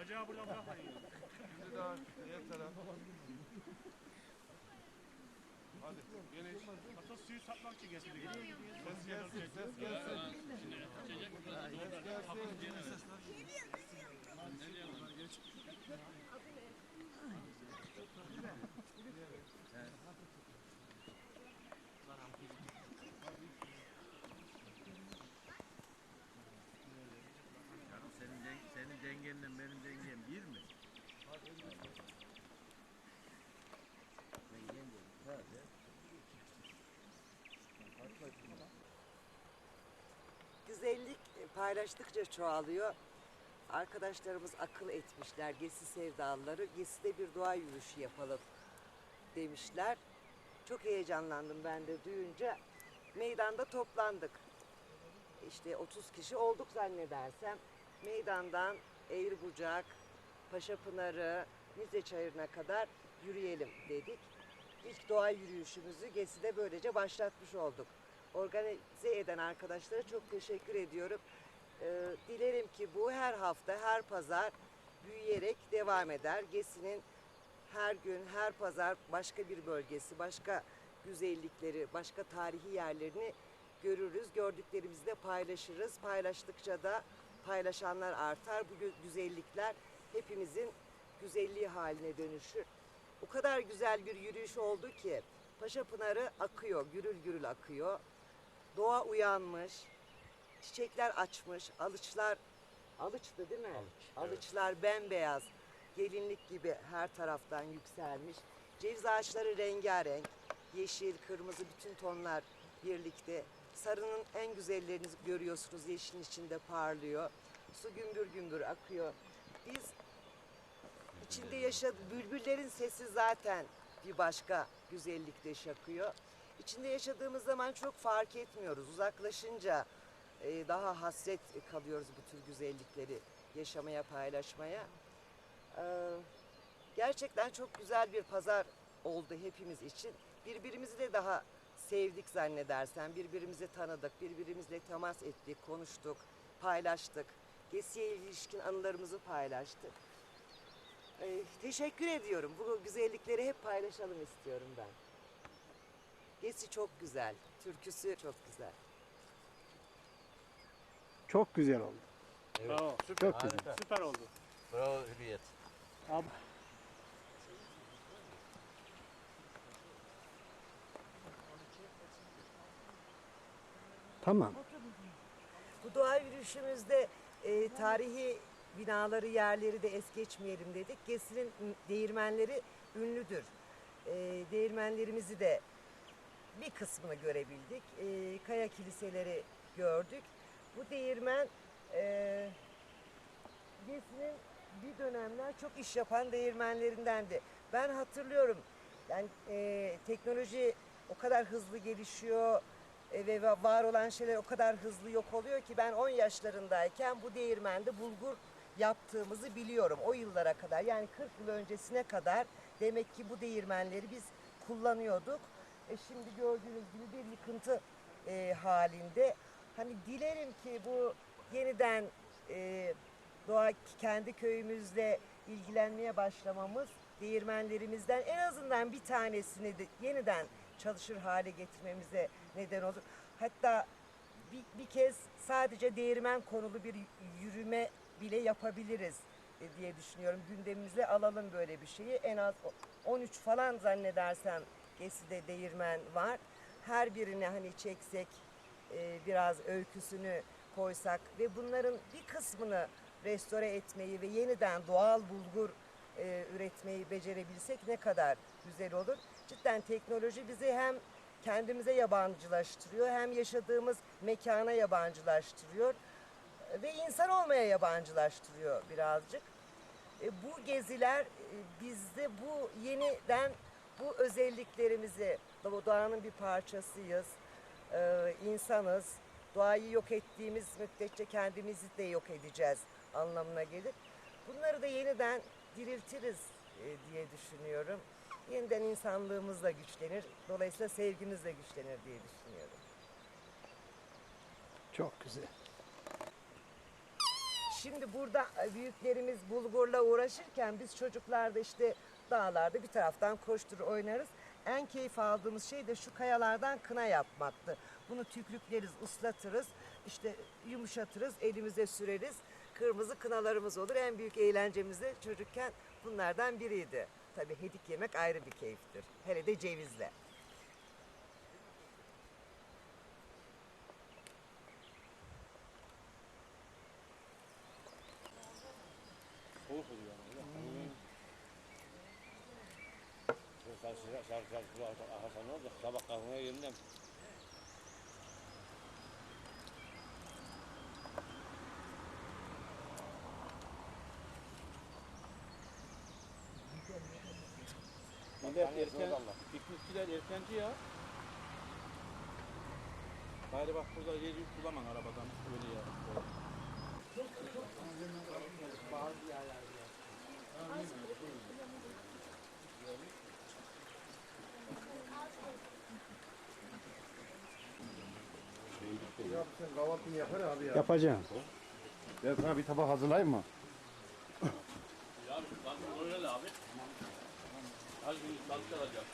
Bacağı buradan bırakmayın. Şimdi daha diğer taraf. Hadi geniş. Hatta suyu satmak için getirdik. Ses gelsin, ses gelsin. Ses gelsin. Senin, den- senin dengenle benim dengem bir mi? Dengen değil. Sadece. Güzellik paylaştıkça çoğalıyor. Arkadaşlarımız akıl etmişler. Gesi sevdalıları. Gesi'de bir doğa yürüyüşü yapalım demişler. Çok heyecanlandım ben de duyunca. Meydanda toplandık. İşte 30 kişi olduk zannedersem. Meydandan Eğribucak, Paşapınarı, Nize Çayırı'na kadar yürüyelim dedik. İlk doğa yürüyüşümüzü Gesi'de böylece başlatmış olduk. Organize eden arkadaşlara çok teşekkür ediyorum. Ee, dilerim ki bu her hafta, her pazar büyüyerek devam eder. Gesi'nin her gün, her pazar başka bir bölgesi, başka güzellikleri, başka tarihi yerlerini görürüz. Gördüklerimizi de paylaşırız. Paylaştıkça da paylaşanlar artar. Bu gü- güzellikler hepimizin güzelliği haline dönüşür. O kadar güzel bir yürüyüş oldu ki Paşa Pınarı akıyor, gürül gürül akıyor. Doğa uyanmış, çiçekler açmış, alıçlar, alıçtı değil mi? Alıçlar bembeyaz, gelinlik gibi her taraftan yükselmiş. Ceviz ağaçları rengarenk, yeşil, kırmızı bütün tonlar birlikte. Sarının en güzellerini görüyorsunuz, yeşilin içinde parlıyor. Su gümbür gümbür akıyor. Biz içinde yaşadı bülbüllerin sesi zaten bir başka güzellikte şakıyor. İçinde yaşadığımız zaman çok fark etmiyoruz. Uzaklaşınca e, daha hasret kalıyoruz bu tür güzellikleri yaşamaya, paylaşmaya. Ee, gerçekten çok güzel bir pazar oldu hepimiz için. Birbirimizi de daha sevdik zannedersen. Birbirimizi tanıdık, birbirimizle temas ettik, konuştuk, paylaştık. Gesiye ilişkin anılarımızı paylaştık. Ee, teşekkür ediyorum. Bu güzellikleri hep paylaşalım istiyorum ben. Gesi çok güzel, türküsü çok güzel. Çok güzel oldu. Bravo. Çok güzel. Süper oldu. Bravo Hürriyet. Abi. Tamam. Bu doğa yürüyüşümüzde e, tarihi binaları, yerleri de es geçmeyelim dedik. Gesi'nin değirmenleri ünlüdür. E, değirmenlerimizi de bir kısmını görebildik. E, kaya kiliseleri gördük. Bu değirmen e, Gesi'nin bir dönemler çok iş yapan değirmenlerindendi. Ben hatırlıyorum. Yani e, teknoloji o kadar hızlı gelişiyor e, ve va- var olan şeyler o kadar hızlı yok oluyor ki ben 10 yaşlarındayken bu değirmende bulgur yaptığımızı biliyorum o yıllara kadar. Yani 40 yıl öncesine kadar demek ki bu değirmenleri biz kullanıyorduk. E, şimdi gördüğünüz gibi bir yıkıntı e, halinde. Hani dilerim ki bu yeniden e, doğa kendi köyümüzle ilgilenmeye başlamamız değirmenlerimizden en azından bir tanesini de yeniden çalışır hale getirmemize neden olur. Hatta bir, bir kez sadece değirmen konulu bir yürüme bile yapabiliriz e, diye düşünüyorum. Gündemimize alalım böyle bir şeyi. En az o- 13 falan zannedersem Gesi'de değirmen var. Her birini hani çeksek e, biraz öyküsünü koysak ve bunların bir kısmını restore etmeyi ve yeniden doğal bulgur e, üretmeyi becerebilsek ne kadar güzel olur. Cidden teknoloji bizi hem kendimize yabancılaştırıyor hem yaşadığımız mekana yabancılaştırıyor. ve insan olmaya yabancılaştırıyor birazcık. E, bu geziler e, bizde bu yeniden bu özelliklerimizi, do- doğanın bir parçasıyız, e, insanız, doğayı yok ettiğimiz müddetçe kendimizi de yok edeceğiz anlamına gelir. Bunları da yeniden diriltiriz e, diye düşünüyorum. Yeniden insanlığımızla güçlenir, dolayısıyla sevgimizle güçlenir diye düşünüyorum. Çok güzel. Şimdi burada e, büyüklerimiz bulgurla uğraşırken biz çocuklar da işte dağlarda bir taraftan koşturur oynarız. En keyif aldığımız şey de şu kayalardan kına yapmaktı. Bunu tükrükleriz, ıslatırız, işte yumuşatırız, elimize süreriz. Kırmızı kınalarımız olur. En büyük eğlencemiz de çocukken bunlardan biriydi. Tabii hedik yemek ayrı bir keyiftir. Hele de cevizle. Millet erken, piknikçiler erkenci ya. Bari bak burada yer yük bulamam arabadan öyle ya. Ya sen kahvaltını yapar abi ya. Yapacağım. Ben sana bir tabak hazırlayayım mı? Ya abi öyle abi. Kalk alacak.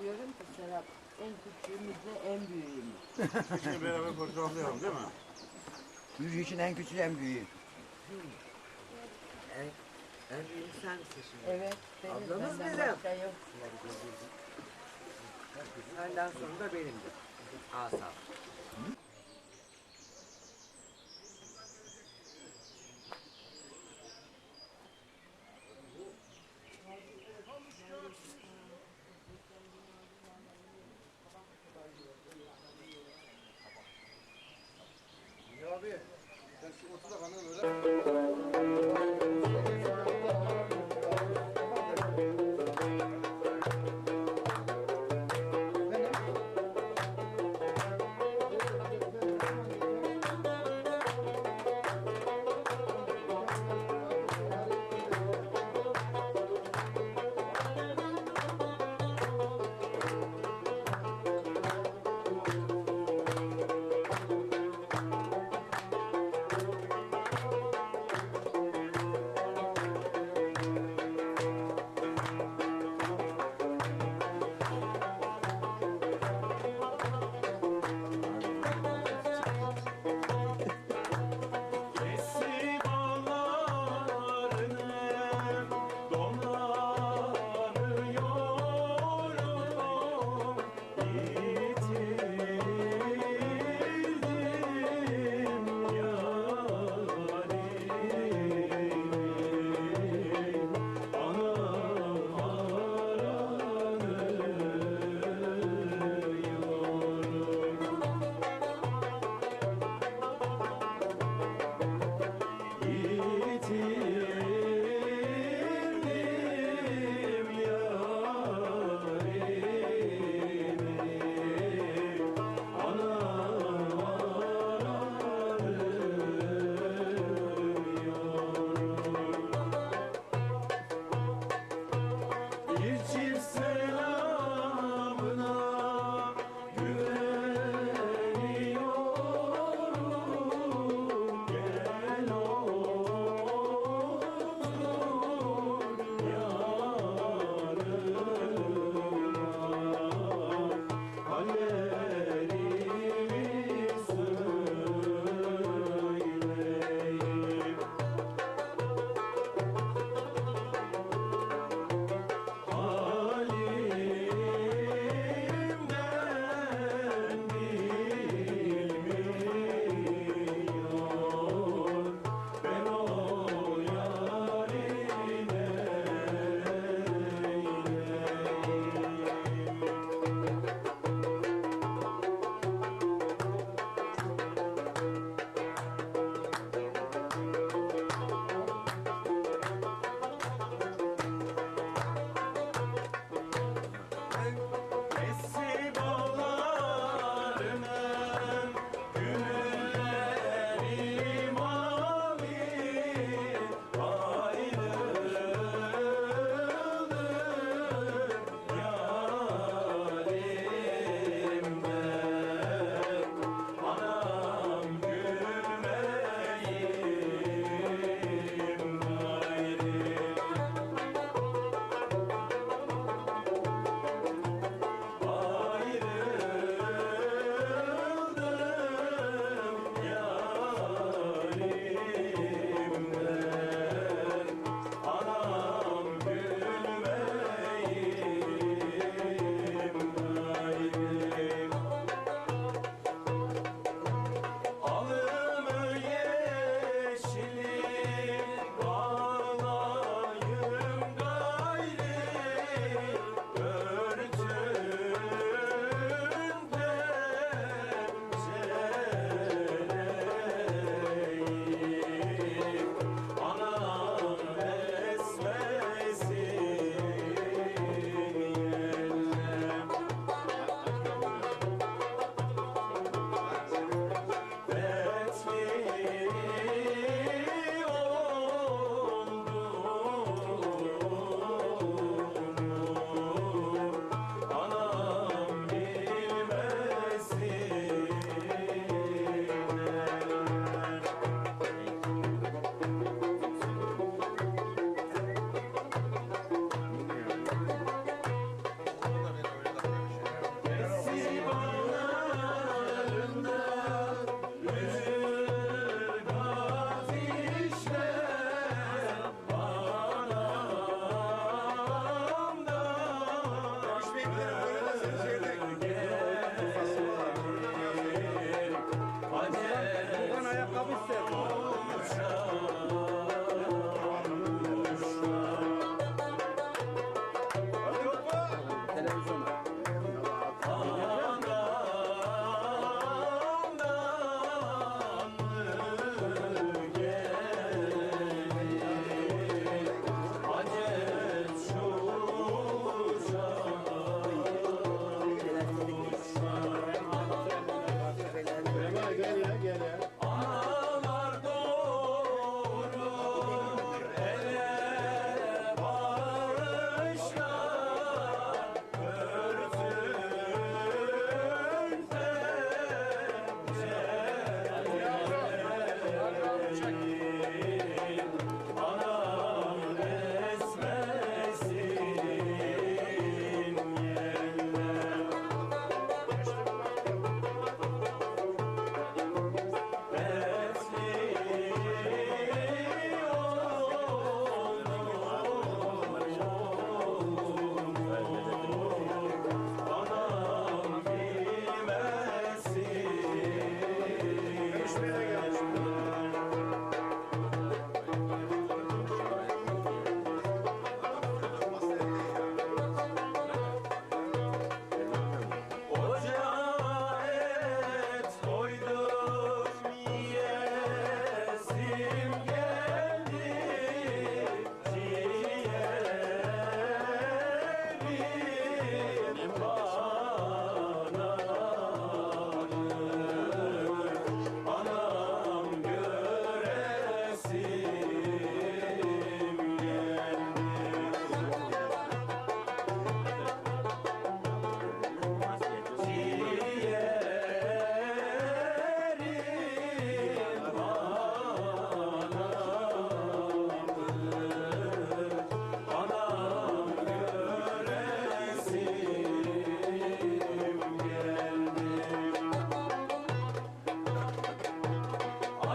Diyorum ki Serap en küçüğümüzle en büyüğümüz. Şimdi beraber fotoğraflayalım değil mi? Yürüyüş için en küçük en büyüğü. En, en büyük sen misin şimdi? Evet. Benim Ablamız benden bizim. başka yok. Senden sonra da benimdir. Asaf.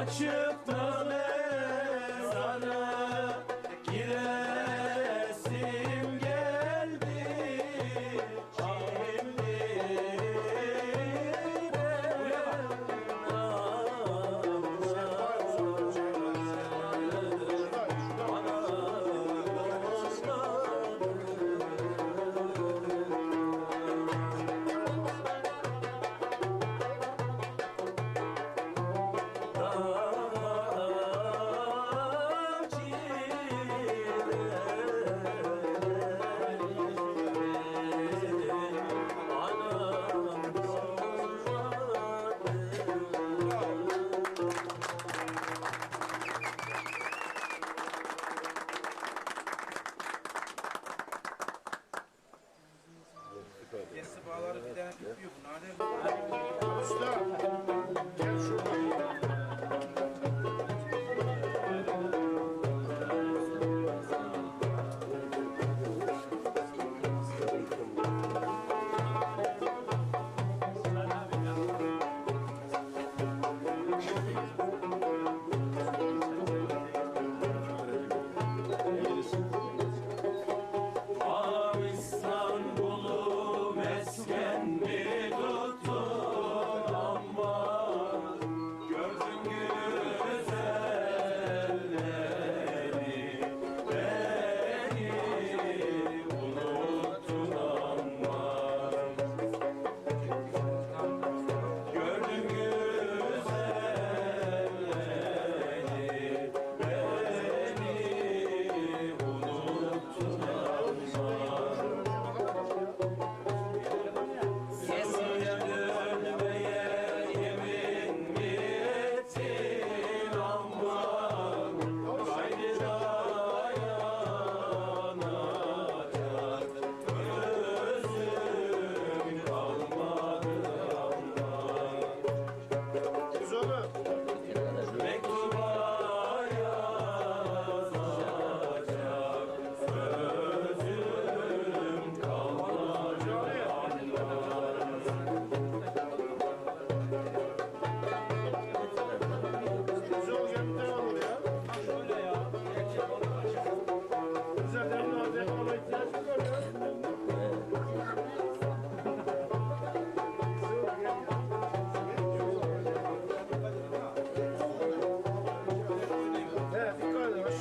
Açıp da Stop.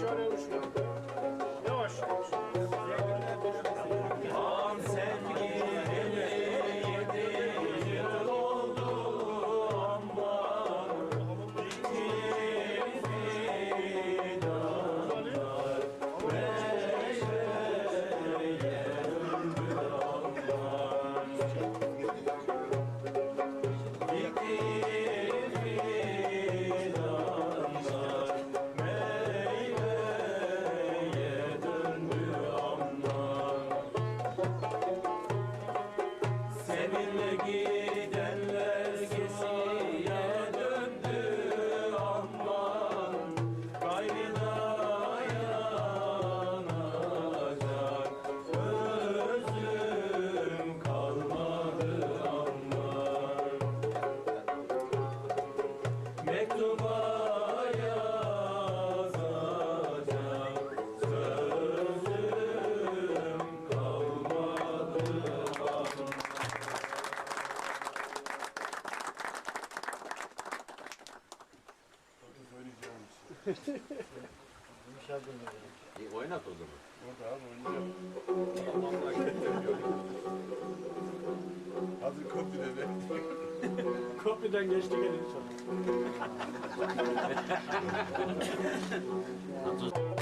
Şöyle uçtu. Yavaş yavaş. Oynat o zaman. Orada abi oynayacağım. Allah'ım Köprüden geçtik elini sonra.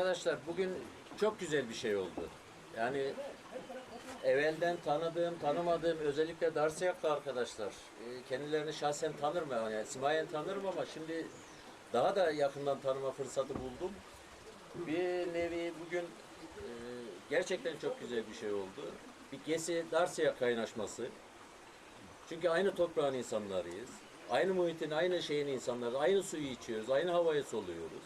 Arkadaşlar bugün çok güzel bir şey oldu. Yani evvelden tanıdığım, tanımadığım özellikle Darsiyaklı arkadaşlar e, kendilerini şahsen tanırım yani simayen tanırım ama şimdi daha da yakından tanıma fırsatı buldum. Bir nevi bugün e, gerçekten çok güzel bir şey oldu. Bir Gesi Darsiyak kaynaşması. Çünkü aynı toprağın insanlarıyız. Aynı muhitin, aynı şeyin insanları, aynı suyu içiyoruz, aynı havayı soluyoruz.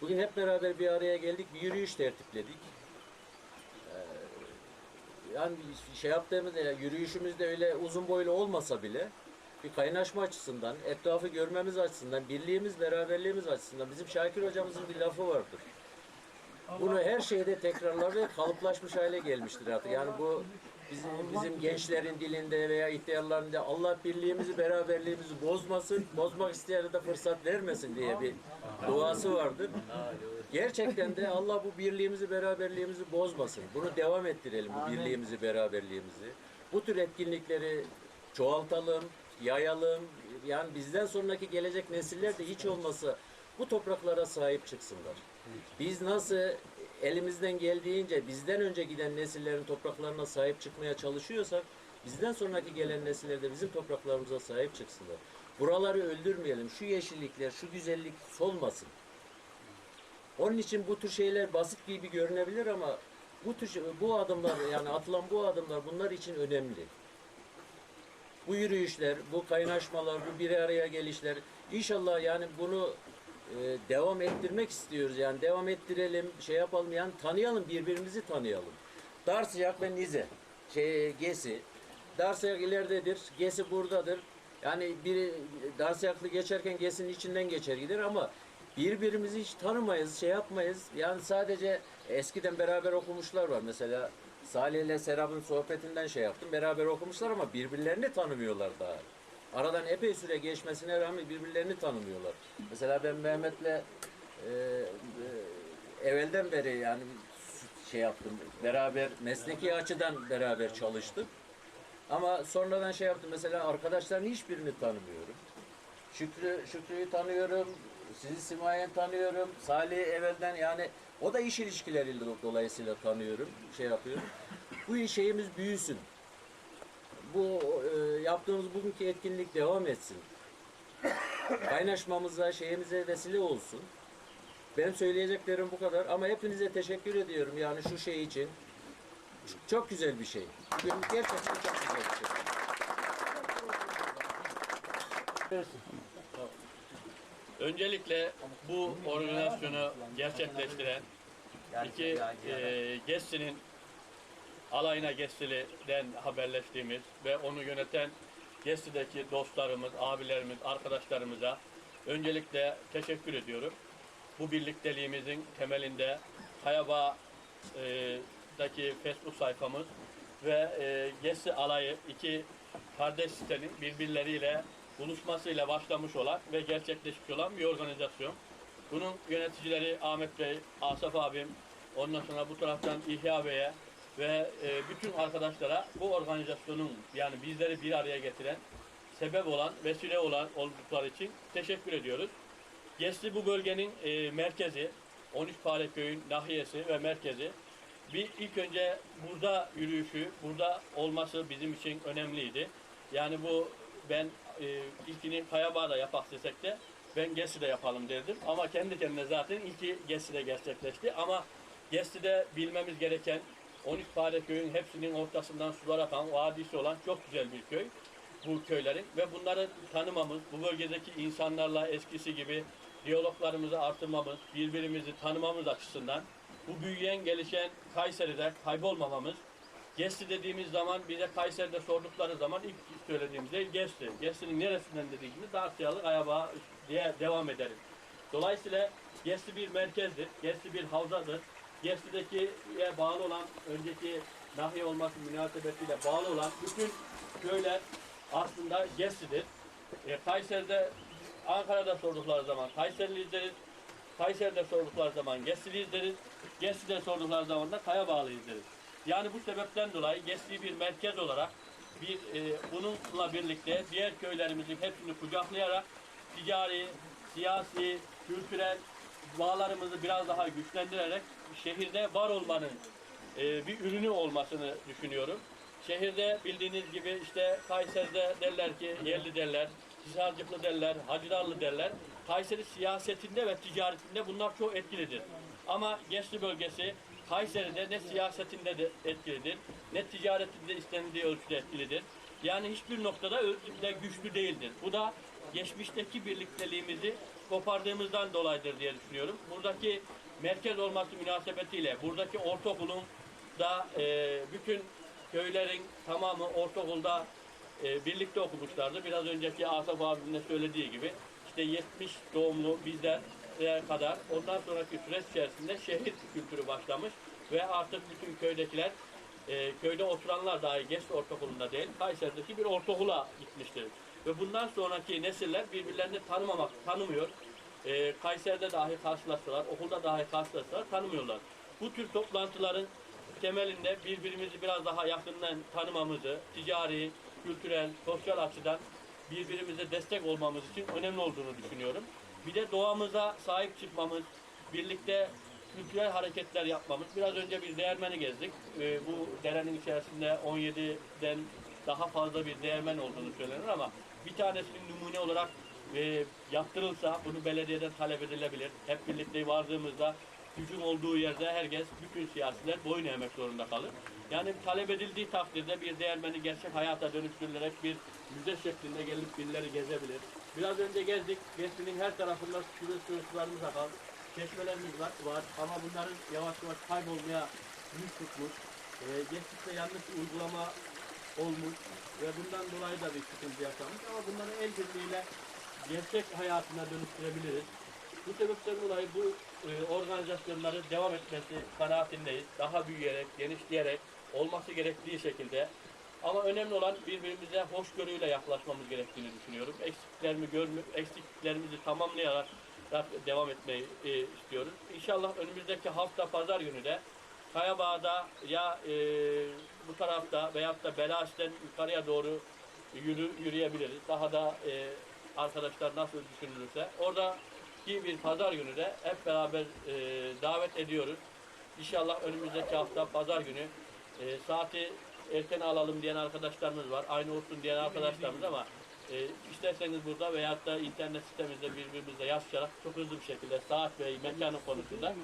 Bugün hep beraber bir araya geldik, bir yürüyüş tertipledik. Ee, yani şey yaptığımızda, yani yürüyüşümüzde öyle uzun boylu olmasa bile bir kaynaşma açısından, etrafı görmemiz açısından, birliğimiz, beraberliğimiz açısından bizim Şakir hocamızın bir lafı vardır. Bunu her şeyde tekrarlar ve kalıplaşmış hale gelmiştir artık. Yani bu bizim, bizim gençlerin dilinde veya ihtiyarların dilinde Allah birliğimizi, beraberliğimizi bozmasın, bozmak isteyene de fırsat vermesin diye bir duası vardır. Gerçekten de Allah bu birliğimizi, beraberliğimizi bozmasın. Bunu devam ettirelim, bu birliğimizi, beraberliğimizi. Bu tür etkinlikleri çoğaltalım, yayalım. Yani bizden sonraki gelecek nesiller de hiç olmasa bu topraklara sahip çıksınlar. Biz nasıl elimizden geldiğince bizden önce giden nesillerin topraklarına sahip çıkmaya çalışıyorsak bizden sonraki gelen nesiller de bizim topraklarımıza sahip çıksınlar. Buraları öldürmeyelim. Şu yeşillikler, şu güzellik solmasın. Onun için bu tür şeyler basit gibi görünebilir ama bu tür şey- bu adımlar yani atılan bu adımlar bunlar için önemli. Bu yürüyüşler, bu kaynaşmalar, bu bir araya gelişler inşallah yani bunu e, devam ettirmek istiyoruz. Yani devam ettirelim, şey yapalım yani tanıyalım birbirimizi tanıyalım. Darsiyak ve Nize, şey Gesi. Darsiyak ileridedir, Gesi buradadır. Yani biri Darsiyaklı geçerken Gesi'nin içinden geçer gider ama birbirimizi hiç tanımayız, şey yapmayız. Yani sadece eskiden beraber okumuşlar var. Mesela Salih ile Serap'ın sohbetinden şey yaptım. Beraber okumuşlar ama birbirlerini tanımıyorlar daha. Aradan epey süre geçmesine rağmen birbirlerini tanımıyorlar. Mesela ben Mehmet'le e, e, evvelden beri yani şey yaptım. Beraber mesleki açıdan beraber çalıştık. Ama sonradan şey yaptım. Mesela arkadaşların hiçbirini tanımıyorum. Şükrü, Şükrü'yü tanıyorum. Sizi Simayen tanıyorum. Salih evvelden yani o da iş ilişkileriyle do- dolayısıyla tanıyorum. Şey yapıyorum. Bu şeyimiz büyüsün. Bu e, yaptığımız bugünkü etkinlik devam etsin. Kaynaşmamıza, şeyimize vesile olsun. Benim söyleyeceklerim bu kadar ama hepinize teşekkür ediyorum yani şu şey için. Çok güzel bir şey. Bugün gerçekten çok güzel bir şey. Öncelikle bu organizasyonu gerçekleştiren iki e, Gessi'nin alayına Gessi'den haberleştiğimiz ve onu yöneten Gessi'deki dostlarımız, abilerimiz, arkadaşlarımıza öncelikle teşekkür ediyorum. Bu birlikteliğimizin temelinde Hayaba'daki Facebook sayfamız ve e, alayı iki kardeş sitenin birbirleriyle buluşmasıyla başlamış olan ve gerçekleşmiş olan bir organizasyon. Bunun yöneticileri Ahmet Bey, Asaf abim, ondan sonra bu taraftan İhya Bey'e ve e, bütün arkadaşlara bu organizasyonun yani bizleri bir araya getiren, sebep olan, vesile olan oldukları için teşekkür ediyoruz. Gesli bu bölgenin e, merkezi, 13 Pareköy'ün nahiyesi ve merkezi. Bir ilk önce burada yürüyüşü, burada olması bizim için önemliydi. Yani bu ben e, ilkini Kayabağ'da yapak desek de ben Gesi'de yapalım derdim. Ama kendi kendine zaten ilki Gesi'de gerçekleşti. Ama Gesi'de bilmemiz gereken 13 Pareköy'ün hepsinin ortasından sular akan, vadisi olan çok güzel bir köy bu köylerin ve bunları tanımamız, bu bölgedeki insanlarla eskisi gibi diyaloglarımızı artırmamız, birbirimizi tanımamız açısından bu büyüyen, gelişen Kayseri'de kaybolmamamız, Gesti dediğimiz zaman bize Kayseri'de sordukları zaman ilk söylediğimizde Gesti. Gesti'nin neresinden dediğimiz Dartyalı Ayaba diye devam ederiz. Dolayısıyla Gesti bir merkezdir, Gesti bir havzadır. Gesti'deki bağlı olan, önceki nahiye olması münasebetiyle bağlı olan bütün köyler aslında Gesti'dir. E, Kayseri'de, Ankara'da sordukları zaman Kayseriliyiz deriz. Kayseri'de sordukları zaman Gesti'liyiz deriz. Gesti'de sordukları zaman da Kayabağlıyız deriz. Yani bu sebepten dolayı Gesti'yi bir merkez olarak bir e, bununla birlikte diğer köylerimizin hepsini kucaklayarak ticari, siyasi, kültürel bağlarımızı biraz daha güçlendirerek şehirde var olmanın e, bir ürünü olmasını düşünüyorum. Şehirde bildiğiniz gibi işte Kayseri'de derler ki yerli derler, Hisarcıklı derler, Hacılarlı derler. Kayseri siyasetinde ve ticaretinde bunlar çok etkilidir. Ama Geçli bölgesi Kayseri'de ne siyasetinde de etkilidir, ne ticaretinde istendiği ölçüde etkilidir. Yani hiçbir noktada ölçüde güçlü değildir. Bu da geçmişteki birlikteliğimizi kopardığımızdan dolayıdır diye düşünüyorum. Buradaki merkez olması münasebetiyle buradaki ortaokulun da e, bütün köylerin tamamı ortaokulda e, birlikte okumuşlardı. Biraz önceki Asaf abinin de söylediği gibi işte 70 doğumlu bizlere kadar ondan sonraki süreç içerisinde şehir kültürü başlamış ve artık bütün köydekiler e, köyde oturanlar dahi Geç Ortaokulu'nda değil, Kayseri'deki bir ortaokula gitmiştir. Ve bundan sonraki nesiller birbirlerini tanımamak, tanımıyor. E, Kayseri'de dahi karşılaşsalar, okulda dahi karşılaşsalar tanımıyorlar. Bu tür toplantıların temelinde birbirimizi biraz daha yakından tanımamızı, ticari, kültürel, sosyal açıdan birbirimize destek olmamız için önemli olduğunu düşünüyorum. Bir de doğamıza sahip çıkmamız, birlikte kültürel hareketler yapmamız. Biraz önce bir değirmeni gezdik. Ee, bu derenin içerisinde 17'den daha fazla bir değirmen olduğunu söylenir ama bir tanesinin numune olarak e, yaptırılsa bunu belediyeden talep edilebilir. Hep birlikte vardığımızda hücum olduğu yerde herkes, bütün siyasiler boyun eğmek zorunda kalır. Yani talep edildiği takdirde bir değermeni gerçek hayata dönüştürülerek bir müze şeklinde gelip birileri gezebilir. Biraz önce gezdik. Gezdiğinin her tarafında şurası sularımız akar. Çeşmelerimiz var, var ama bunların yavaş yavaş kaybolmaya yüz tutmuş. E, geçtikçe yanlış uygulama olmuş ve bundan dolayı da bir sıkıntı yaşanmış ama bunları el birliğiyle gerçek hayatına dönüştürebiliriz. Bu sebepten dolayı bu e, organizasyonların devam etmesi kanaatindeyiz. Daha büyüyerek, genişleyerek, olması gerektiği şekilde. Ama önemli olan birbirimize hoşgörüyle yaklaşmamız gerektiğini düşünüyorum. Eksiklerimi görmü, eksiklerimizi tamamlayarak devam etmeyi e, istiyoruz. İnşallah önümüzdeki hafta pazar günü de Kayabağ'da ya e, bu tarafta veyahut da Belaş'tan yukarıya doğru yürü, yürüyebiliriz. Daha da e, arkadaşlar nasıl düşünülürse. Oradaki bir pazar günü de hep beraber e, davet ediyoruz. İnşallah önümüzdeki hafta pazar günü e, saati erken alalım diyen arkadaşlarımız var. Aynı olsun diyen arkadaşlarımız ama e, isterseniz burada veyahut da internet sitemizde birbirimizle yazışarak çok hızlı bir şekilde saat ve mekanı konusunda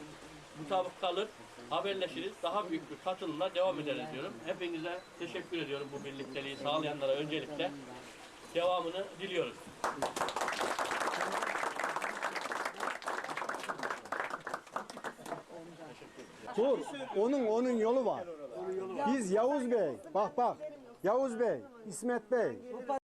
mutabık kalır, haberleşiriz. Daha büyük bir katılımla devam ederiz diyorum. Hepinize teşekkür ediyorum bu birlikteliği sağlayanlara öncelikle. Devamını diliyoruz. Dur. Onun onun yolu var. Biz Yavuz Bey. Bak bak. Yavuz Bey, İsmet Bey,